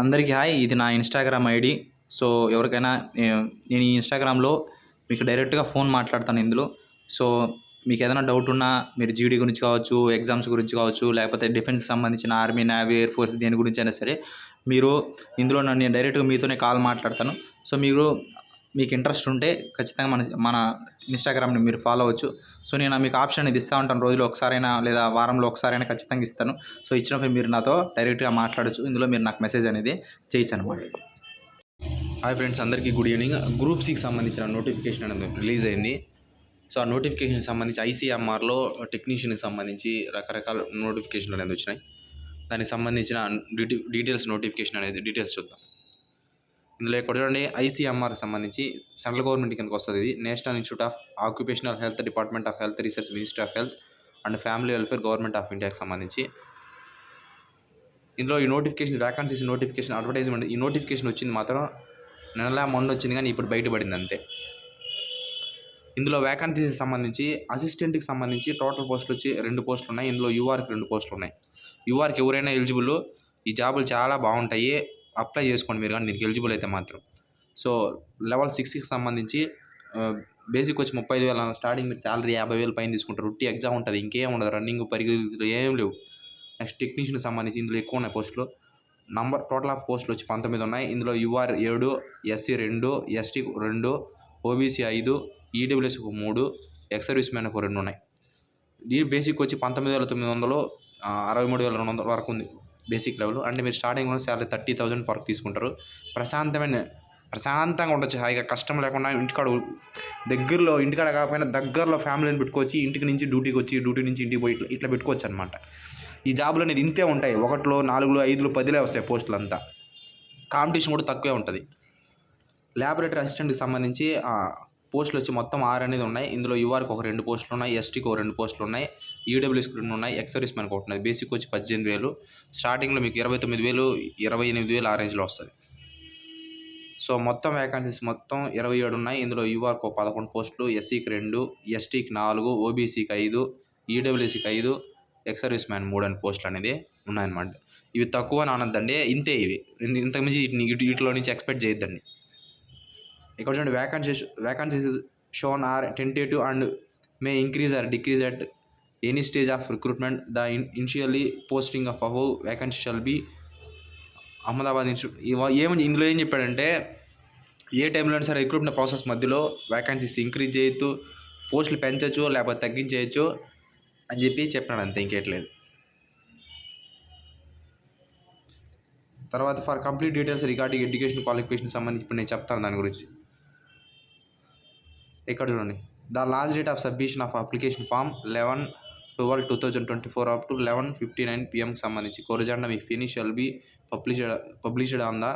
అందరికీ హాయ్ ఇది నా ఇన్స్టాగ్రామ్ ఐడి. సో ఎవరికైనా నేను ఈ ఇన్స్టాగ్రామ్లో మీకు డైరెక్ట్గా ఫోన్ మాట్లాడతాను ఇందులో. సో మీకు ఏదైనా డౌట్ ఉన్నా మీరు జీడీ గురించి కావచ్చు ఎగ్జామ్స్ గురించి కావచ్చు లేకపోతే డిఫెన్స్కి సంబంధించిన ఆర్మీ నేవీ ఎయిర్ ఫోర్స్ దేని గురించి అయినా సరే మీరు ఇందులో నన్ను నేను డైరెక్ట్గా మీతోనే కాల్ మాట్లాడతాను. సో మీరు మీకు ఇంట్రెస్ట్ ఉంటే ఖచ్చితంగా మన మన ఇన్స్టాగ్రామ్ని మీరు ఫాలో అవ్వచ్చు. సో నేను మీకు ఆప్షన్ అనేది ఇస్తూ ఉంటాను. రోజులో ఒకసారైనా లేదా వారంలో ఒకసారైనా ఖచ్చితంగా ఇస్తాను. సో ఇచ్చినప్పుడు మీరు నాతో డైరెక్ట్గా మాట్లాడచ్చు. ఇందులో మీరు నాకు మెసేజ్ అనేది చేయొచ్చు అనమాట హాయ్ ఫ్రెండ్స్ అందరికీ గుడ్ ఈవినింగ్ గ్రూప్ సికి సంబంధించిన నోటిఫికేషన్ అనేది రిలీజ్ అయింది. సో ఆ నోటిఫికేషన్కి సంబంధించి ఐసీఎంఆర్లో టెక్నీషియన్కి సంబంధించి రకరకాల నోటిఫికేషన్లు అనేది వచ్చినాయి. దానికి సంబంధించిన డీటెయిల్స్ నోటిఫికేషన్ అనేది డీటెయిల్స్ చూద్దాం. ఇందులో ఇక్కడ చూడండి ఐసీఎంఆర్కి సంబంధించి సెంట్రల్ గవర్నమెంట్ కిందకి వస్తుంది ఇది. National institute of occupational health department of health research ministry of health and family welfare government of ఇండియాకి సంబంధించి. ఇందులో ఈ నోటిఫికేషన్ వ్యాకన్సీస్ నోటిఫికేషన్ అడ్వర్టైజ్మెంట్ ఈ నోటిఫికేషన్ వచ్చింది మాత్రం నెల మొన్న వచ్చింది కానీ ఇప్పుడు బయటపడింది అంతే. ఇందులో వ్యాకన్సీకి సంబంధించి అసిస్టెంట్కి సంబంధించి టోటల్ పోస్టులు వచ్చి రెండు పోస్టులు ఉన్నాయి. ఇందులో యూఆర్కి రెండు పోస్టులు ఉన్నాయి. యూఆర్కి ఎవరైనా ఎలిజిబుల్ ఈ జాబులు చాలా బాగుంటాయి. అప్లై చేసుకోండి మీరు కానీ దీనికి ఎలిజిబుల్ అయితే మాత్రం. సో లెవెల్ సిక్స్కి సంబంధించి బేసిక్ వచ్చి ముప్పై ఐదు వేల స్టార్టింగ్ మీరు శాలరీ యాభై వేలు పైన తీసుకుంటారు. రొట్టి ఎగ్జామ్ ఉంటుంది ఇంకేం ఉండదు. రన్నింగ్ పరిగెత్తులు ఏం లేవు. నెక్స్ట్ టెక్నీషియన్కి సంబంధించి ఇందులో ఎక్కువ ఉన్నాయి పోస్టులు నంబర్ టోటల్ ఆఫ్ పోస్టులు వచ్చి పంతొమ్మిది ఉన్నాయి. ఇందులో యూఆర్ ఏడు ఎస్సీ రెండు ఎస్టీ రెండు ఓబీసీ ఐదు ఈడబ్ల్యూఎస్ ఒక మూడు ఎక్స్ సర్వీస్ మ్యాన్ ఒక రెండు ఉన్నాయి. ఈ బేసిక్ వచ్చి పంతొమ్మిది వేల తొమ్మిది వందలు అరవై మూడు వేల రెండు వందల వరకు ఉంది. Basic level. అంటే మీరు స్టార్టింగ్లో శాలరీ థర్టీ థౌసండ్ వరకు తీసుకుంటారు. ప్రశాంతమైన ప్రశాంతంగా ఉండొచ్చు. హాయిగా కష్టం లేకుండా ఇంటికాడ దగ్గరలో ఇంటికాడ కాకపోయినా దగ్గరలో ఫ్యామిలీని పెట్టుకోవచ్చు ఇంటికి నుంచి డ్యూటీకి వచ్చి డ్యూటీ నుంచి ఇంటికి పోయి ఇట్లా ఇట్లా పెట్టుకోవచ్చు అనమాట ఈ జాబులు అనేది ఇంతే ఉంటాయి. ఒకటిలో నాలుగులో ఐదులో పదిలే వస్తాయి పోస్టులు అంతా. కాంపిటీషన్ కూడా తక్కువే ఉంటుంది. ల్యాబొరేటరీ అసిస్టెంట్కి సంబంధించి పోస్టులు వచ్చి మొత్తం ఆరు అనేది ఉన్నాయి. ఇందులో యూఆర్కి ఒక రెండు పోస్టులు ఉన్నాయి. ఎస్టీకి ఒక రెండు పోస్టులు ఉన్నాయి. ఈడబ్ల్యూఎస్కి రెండు ఉన్నాయి. ఎక్సర్వీస్ మ్యాన్కి ఒకటి ఉన్నాయి బేసిక్ వచ్చి పద్దెనిమిది వేలు. స్టార్టింగ్లో మీకు ఇరవై తొమ్మిది వేలు ఇరవై ఎనిమిది వేలు ఆ రేంజ్లో వస్తుంది. సో మొత్తం వేకెన్సీస్ మొత్తం ఇరవై ఏడు ఉన్నాయి. ఇందులో యూఆర్కి ఒక పదకొండు పోస్టులు ఎస్సీకి రెండు ఎస్టీకి నాలుగు ఓబీసీకి ఐదు ఈడబ్ల్యూసీకి ఐదు ఎక్సర్వీస్ మ్యాన్ మూడు అని పోస్టులు అనేది ఉన్నాయన్నమాట. ఇవి తక్కువ అని అనొద్దండి. ఇంతే ఇవి. ఇంతకుమించి వీటిని వీటిలో నుంచి ఎక్స్పెక్ట్ చేయొద్దండి. ఇక్కడ చూడండి vacancies vacancies shown are tentative and may increase or decrease at any stage of recruitment the initially posting of అహో vacancy shall be Ahmedabad institute ఏమని ఇందులో ఏం చెప్పాడంటే ఏ టైంలో సరే రిక్రూట్మెంట్ ప్రాసెస్ మధ్యలో వ్యాకన్సీస్ ఇంక్రీజ్ చేయొచ్చు పోస్టులు పెంచవచ్చు లేకపోతే తగ్గించేయచ్చు అని చెప్పి చెప్పినాడు అంతే ఇంకేట్లేదు. తర్వాత for complete details regarding education qualification సంబంధించి ఇప్పుడు నేను చెప్తాను దాని గురించి. ఇక్కడ చూడండి the last date of submission of application form eleven twelve two thousand twenty four up to eleven fifty nine పిఎంకి సంబంధించి కొరజాండ మీ finish shall be published published on the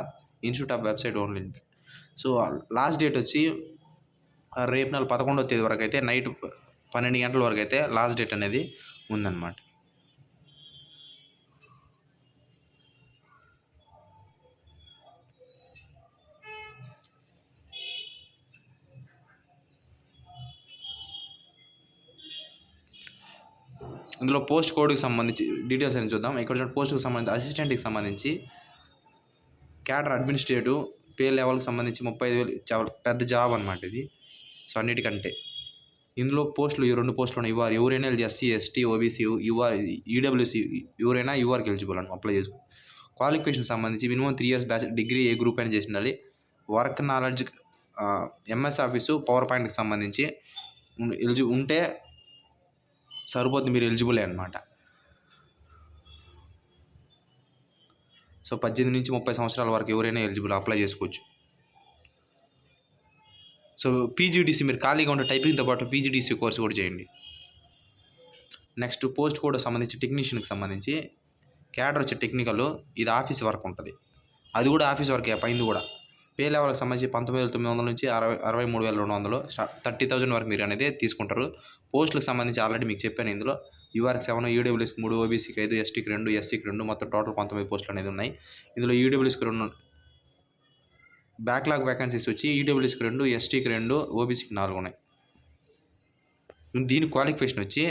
institute of website only so last date వచ్చి ఆ, రేపు నెల పదకొండవ తేదీ వరకు అయితే నైట్ పన్నెండు గంటల వరకు అయితే లాస్ట్ డేట్ అనేది ఉందన్నమాట. ఇందులో పోస్ట్ కోడ్కి సంబంధించి డీటెయిల్స్ అని చూద్దాం. ఇక్కడ చూడండి పోస్ట్కి సంబంధించి అసిస్టెంట్కి సంబంధించి క్యాడర్ అడ్మినిస్ట్రేటివ్ పే లెవెల్కి సంబంధించి ముప్పై ఐదు వేలు పెద్ద జాబ్ అనమాట ఇది. సో అన్నిటికంటే. ఇందులో పోస్టులు ఈ రెండు పోస్టులు ఉన్నాయి. యూఆర్ ఎవరైనా SC ST OBC UR EWS ఎవరైనా యువర్కి ఎలిజిబుల్ అని అప్లై చేసుకో. క్వాలిఫికేషన్ సంబంధించి minimum three years batch degree ఏ గ్రూప్ అయినా చేసిండాలి. Work knowledge MS office power పాయింట్కి సంబంధించి ఎలిజి ఉంటే సరిపోతుంది మీరు ఎలిజిబులే అనమాట సో పద్దెనిమిది నుంచి ముప్పై సంవత్సరాల వరకు ఎవరైనా ఎలిజిబుల్ అప్లై చేసుకోవచ్చు. సో పీజీడీసీ మీరు ఖాళీగా ఉండే టైపింగ్తో పాటు పీజీడీసీ కోర్స్ కూడా చేయండి. నెక్స్ట్ పోస్ట్ కోడ్ సంబంధించి టెక్నీషియన్కి సంబంధించి క్యాడర్ వచ్చే టెక్నికల్ ఇది ఆఫీస్ వర్క్ ఉంటుంది. అది కూడా ఆఫీస్ వర్కే పైంది కూడా. పే లెవెల్కి సంబంధించి పంతొమ్మిది వేల తొమ్మిది వందల నుంచి అరవై అరవై మూడు వేల రెండు వందలు థర్టీ థౌజండ్ వరకు మీరు అనేది తీసుకుంటారు. పోస్టులకు సంబంధించి ఆల్రెడీ మీకు చెప్పాను ఇందులో. యూఆర్కి సెవెన్ ఈడబ్ల్యూఎస్కి మూడు ఓబీసీకి ఐదు ఎస్టీకి రెండు ఎస్సీకి రెండు మొత్తం టోటల్ పంతొమ్మిది పోస్టులు అనేది ఉన్నాయి. ఇందులో ఈడబ్ల్యూఎస్కి రెండు బ్యాక్లాగ్ వేకెన్సీస్ వచ్చి ఈడబ్ల్యూఎస్కి రెండు ఎస్టీకి రెండు ఓబీసీకి నాలుగు ఉన్నాయి. దీని క్వాలిఫికేషన్ వచ్చి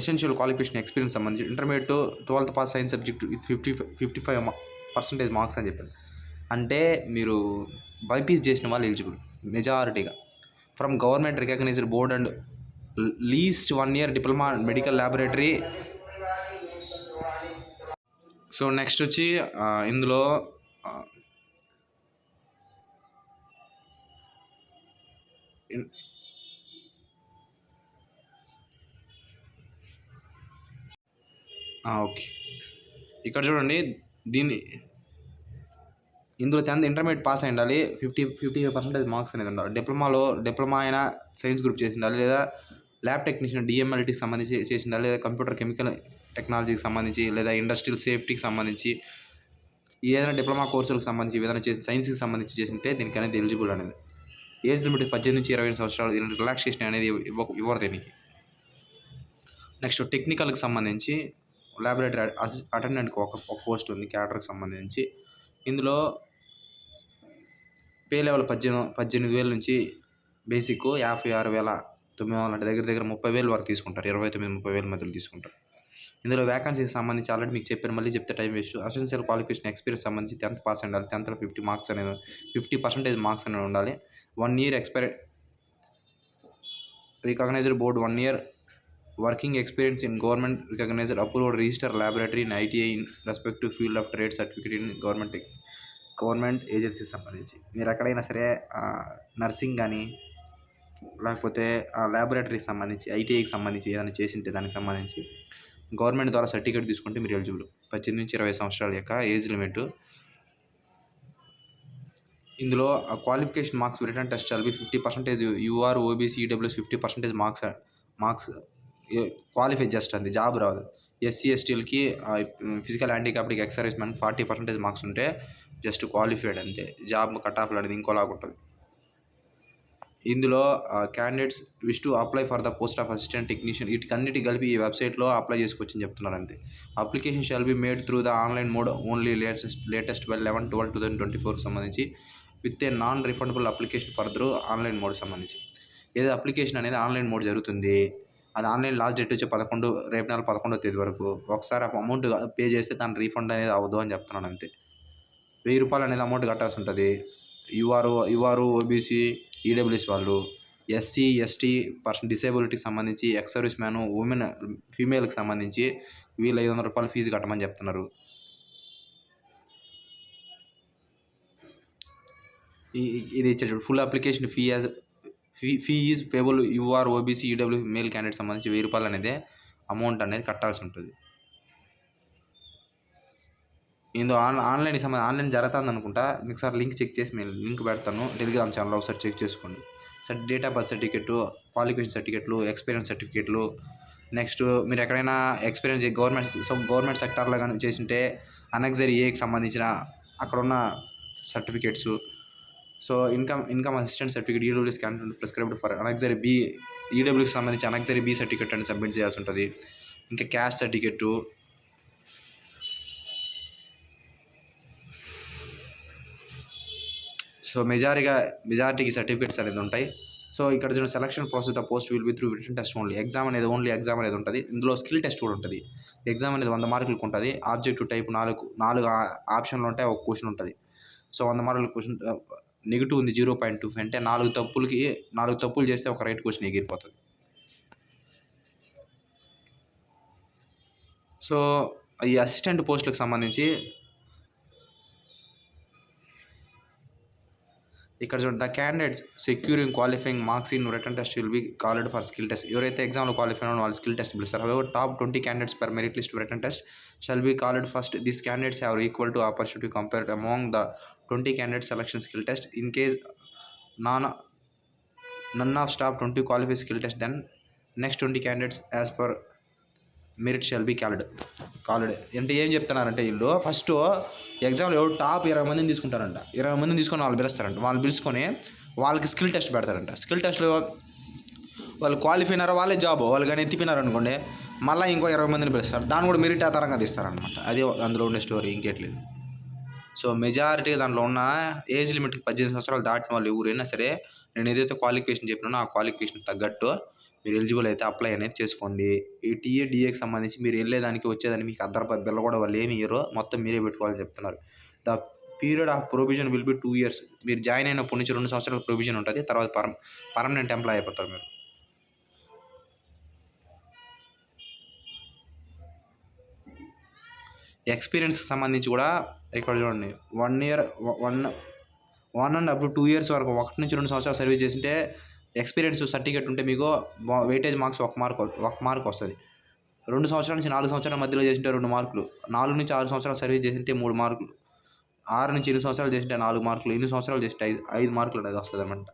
ఎసెన్షియల్ క్వాలిఫికేషన్ ఎక్స్పీరియన్స్ సంబంధించి intermediate twelfth pass science subject with fifty fifty five percentage marks అని చెప్పాను. అంటే మీరు బైపీస్ చేసిన వాళ్ళు ఎలిజిబుల్ మెజారిటీగా. From government recognized board and least one year diploma medical laboratory. So next వచ్చి ఇందులో ఓకే. ఇక్కడ చూడండి దీన్ని ఇందులో టెన్త్ ఇంటర్మీడియట్ పాస్ అయి ఉండాలి fifty fifty five percentage marks అనేది ఉండాలి. డిప్లొమాలో డిప్లొమా అయినా సైన్స్ గ్రూప్ చేసి ఉండాలి లేదా ల్యాబ్ టెక్నీషియన్ డిఎంఎల్టీకి సంబంధించి చేసి ఉండాలి లేదా కంప్యూటర్ కెమికల్ టెక్నాలజీకి సంబంధించి లేదా ఇండస్ట్రియల్ సేఫ్టీకి సంబంధించి ఏదైనా డిప్లొమా కోర్సులకు సంబంధించి ఏదైనా చేసి సైన్స్కి సంబంధించి చేసింటే దీనికి అనేది ఎలిజిబుల్ అనేది. ఏజ్ లిమిట్ పద్దెనిమిది నుంచి ఇరవై సంవత్సరాలు దీని రిలాక్సేషన్ అనేది ఇవ్వ ఇవ్వరు దీనికి. నెక్స్ట్ టెక్నికల్కి సంబంధించి ల్యాబొరేటరీ అటెండెంట్కి ఒక ఒక పోస్ట్ ఉంది క్యాడర్కి సంబంధించి. ఇందులో పే లెవెల్ పద్దెనిమిది పద్దెనిమిది వేల నుంచి బేసిక్ యాభై ఆరు వేల తొమ్మిది వందల అంటే దగ్గర దగ్గర ముప్పై వేలు వరకు తీసుకుంటారు. ఇరవై తొమ్మిది ముప్పై వేల మధ్యలో తీసుకుంటారు. ఇందులో వ్యాకన్సీకి సంబంధించి ఆల్రెడీ మీకు చెప్పాను. మళ్ళీ చెప్తే time waste essential qualification experience సంబంధించి టెన్త్ పాస్ ఉండాలి. టెన్త్లో ఫిఫ్టీ మార్క్స్ అనేది ఫిఫ్టీ పర్సెంటేజ్ మార్క్స్ అనేవి ఉండాలి. One year expire recognized board one year working experience in government recognized approved register laboratory in ITI in respective field of trade certificate in government government ఏజెన్సీకి సంబంధించి. మీరు ఎక్కడైనా సరే nursing కానీ లేకపోతే ల్యాబొరేటరీకి సంబంధించి ఐటీఐకి సంబంధించి ఏదైనా చేసింటే దానికి సంబంధించి గవర్నమెంట్ ద్వారా సర్టిఫికేట్ తీసుకుంటే మీరు ఎలిజిబుల్. పద్దెనిమిది నుంచి ఇరవై సంవత్సరాల యొక్క ఏజ్ లిమిట్. ఇందులో qualification marks return test shall be fifty percentage UR OBC EWS fifty percentage marks marks qualify just job రాదు. ఎస్సీ ఎస్టీలకి physical హ్యాండిక్యాప్డ్కి ex service man forty percentage marks ఉంటే జస్ట్ క్వాలిఫైడ్ అంతే. జాబ్ కట్ ఆఫ్ అనేది ఇంకోలాగా ఉంటుంది. ఇందులో candidates wish to apply for the post of assistant technician వీటికన్నిటి కలిపి ఈ వెబ్సైట్లో అప్లై చేసుకోవచ్చని చెప్తున్నారు అంతే. Application shall be made through the online mode only latest latest by eleven twelve two thousand twenty ఫోర్కి సంబంధించి with a non refundable application further online mode సంబంధించి. ఏదో అప్లికేషన్ అనేది ఆన్లైన్ మోడ్ జరుగుతుంది? అది ఆన్లైన్ లాస్ట్ డేట్ వచ్చి పదకొండు రేపు నెల పదకొండో తేదీ వరకు. ఒకసారి అమౌంట్ పే చేస్తే దాని రీఫండ్ అనేది అవ్వదు అని చెప్తున్నాను అంతే. వెయ్యి రూపాయలు అనేది అమౌంట్ కట్టాల్సి ఉంటుంది. యుఆర్ యుఆర్ ఓబీసీ ఈడబ్ల్యూఎస్ వాళ్ళు ఎస్సీ ఎస్టీ పర్సన్ డిసేబిలిటీకి సంబంధించి ఎక్స్ సర్వీస్ మ్యాన్ ఉమెన్ ఫీమేల్కి సంబంధించి వీళ్ళు ఐదు వందల రూపాయలు ఫీజు కట్టమని చెప్తున్నారు. ఈ- ఇది ఇచ్చేటప్పుడు full application fee as fee fee is payable UR OBC EW male candidate సంబంధించి వెయ్యి రూపాయలు అనేది అమౌంట్ అనేది కట్టాల్సి ఉంటుంది. ఇందులో ఆన్ ఆన్లైన్ సంబంధించి ఆన్లైన్ జరుగుతుంది అనుకుంటా. మీకు సార్ లింక్ చెక్ చేసి నేను లింక్ పెడతాను. టెలిగ్రామ్ ఛానల్లో ఒకసారి చెక్ చేసుకోండి. Sir date of birth certificate qualification సర్టిఫికెట్లు ఎక్స్పీరియన్స్ సర్టిఫికెట్లు నెక్స్ట్ మీరు ఎక్కడైనా ఎక్స్పీరియన్స్ గవర్నమెంట్ సో గవర్నమెంట్ సెక్టార్లో కానీ చేసింటే అనెక్సరీ ఏకి సంబంధించిన అక్కడ ఉన్న certificates so income income assistant certificate EWS can prescribed for annexure B ఈడబ్ల్యూకి సంబంధించి అనెక్సరీ బి సర్టిఫికేట్ అని సబ్మిట్ చేయాల్సి ఉంటుంది. ఇంకా క్యాష్ సర్టిఫికెట్ సో మెజారిగా మెజారిటీకి సర్టిఫికేట్స్ అనేది ఉంటాయి. సో ఇక్కడ చూడండి selection process the post will be through return test only exam అనేది ఓన్లీ ఎగ్జామ్ అనేది ఉంటుంది. ఇందులో స్కిల్ టెస్ట్ కూడా ఉంటుంది. ఎగ్జామ్ అనేది వంద మార్కులకు ఉంటుంది. ఆబ్జెక్టివ్ టైప్ నాలుగు నాలుగు ఆప్షన్లు ఉంటాయి ఒక క్వశ్చన్ ఉంటుంది. సో వంద మార్కుల క్వశ్చన్ నెగిటివ్ ఉంది జీరో పాయింట్ టూ అంటే నాలుగు తప్పులకి నాలుగు తప్పులు చేస్తే ఒక రైట్ క్వశ్చన్ ఎగిరిపోతుంది. సో ఈ అసిస్టెంట్ పోస్టులకు సంబంధించి ఇక్కడ చూడండి the candidates securing qualifying marks in return test will be called for skill test. ఎవరైతే ఎగ్జామ్లో క్వాలిఫై అయిన వాళ్ళు స్కిల్ టెస్ట్ పిలుస్తారు. However top twenty candidates per merit list return test shall be called first this candidates have equal to opportunity compared among the twenty candidate selection skill test. In case non none of staff twenty qualify skill test then next twenty candidates as per merit shall be called called అంటే ఏం చెప్తున్నారంటే వీళ్ళు first ఎగ్జామ్లో ఎవరు top ఇరవై మందిని తీసుకుంటారంట. ఇరవై మందిని తీసుకొని వాళ్ళు పిలుస్తారంట. వాళ్ళు పిలుచుకొని వాళ్ళకి స్కిల్ టెస్ట్ పెడతారంట. స్కిల్ టెస్ట్లో వాళ్ళు క్వాలిఫై అయినారో వాళ్ళే జాబ్. వాళ్ళు కానీ ఎత్తిపోయినారు అనుకోండి మళ్ళీ ఇంకో ఇరవై మందిని పిలుస్తారు. దాన్ని కూడా మెరిట్ ఆధారంగా తీస్తారనమాట అది అందులో ఉండే స్టోరీ ఇంకేట్లేదు సో మెజారిటీ దాంట్లో ఉన్న ఏజ్ లిమిట్ పద్దెనిమిది సంవత్సరాలు దాటిన వాళ్ళు ఎవరైనా సరే నేను ఏదైతే క్వాలిఫికేషన్ చెప్పినానో ఆ క్వాలిఫికేషన్ తగ్గట్టు మీరు ఎలిజిబుల్ అయితే అప్లై అనేది చేసుకోండి. ఈ టీఏ డిఏకి సంబంధించి మీరు వెళ్ళేదానికి వచ్చేదానికి మీకు అర్ధ బిల్ల కూడా వాళ్ళు ఏమి ఇయరో మొత్తం మీరే పెట్టుకోవాలని చెప్తున్నారు. The period of provision will be two years మీరు జాయిన్ అయినప్పటి నుంచి రెండు సంవత్సరాల ప్రొవిజన్ ఉంటుంది. తర్వాత పర్మ పర్మనెంట్ ఎంప్లాయ్ అయిపోతారు మీరు. ఎక్స్పీరియన్స్కి సంబంధించి కూడా ఇక్కడ చూడండి. One year one one and up to two years వరకు ఒకటి నుంచి రెండు సంవత్సరాలు సర్వీస్ చేసింటే ఎక్స్పీరియన్స్ సర్టిఫికేట్ ఉంటే మీకు వెయిటేజ్ మార్క్స్ ఒక మార్క్ ఒక మార్క్ వస్తుంది. రెండు సంవత్సరాల నుంచి నాలుగు సంవత్సరాల మధ్యలో చేసింటే రెండు మార్కులు నాలుగు నుంచి ఆరు సంవత్సరాలు సర్వీస్ చేసింటే మూడు మార్కులు ఆరు నుంచి ఎన్ని సంవత్సరాలు చేసింటే నాలుగు మార్కులు ఎన్ని సంవత్సరాలు చేసింటే ఐదు ఐదు మార్కులు అనేది వస్తుంది అనమాట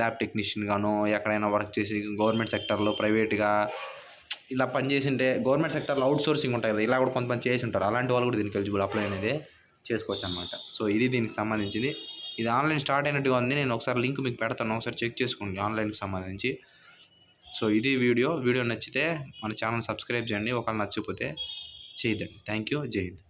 ల్యాబ్ టెక్నీషియన్ గాను ఎక్కడైనా వర్క్ చేసి గవర్నమెంట్ సెక్టర్లో ప్రైవేట్గా ఇలా పని చేసింటే గవర్నమెంట్ సెక్టర్లో అవుట్ సోర్సింగ్ ఉంటాయి కదా ఇలా కూడా కొంతమంది చేసి ఉంటారు. అలాంటి వాళ్ళు కూడా దీనికి ఎలిజిబుల్ అప్లై అనేది చేసుకోవచ్చు అనమాట సో ఇది దీనికి సంబంధించింది. ఇది ఆన్లైన్ స్టార్ట్ అయినట్టుగా ఉంది. నేను ఒకసారి లింక్ మీకు పెడతాను. ఒకసారి చెక్ చేసుకోండి ఆన్లైన్కి సంబంధించి. సో ఇది వీడియో. వీడియో నచ్చితే మన ఛానల్ సబ్స్క్రైబ్ చేయండి. ఒకవేళ నచ్చకపోతే చేయదండి థ్యాంక్ యూ. జై హింద్.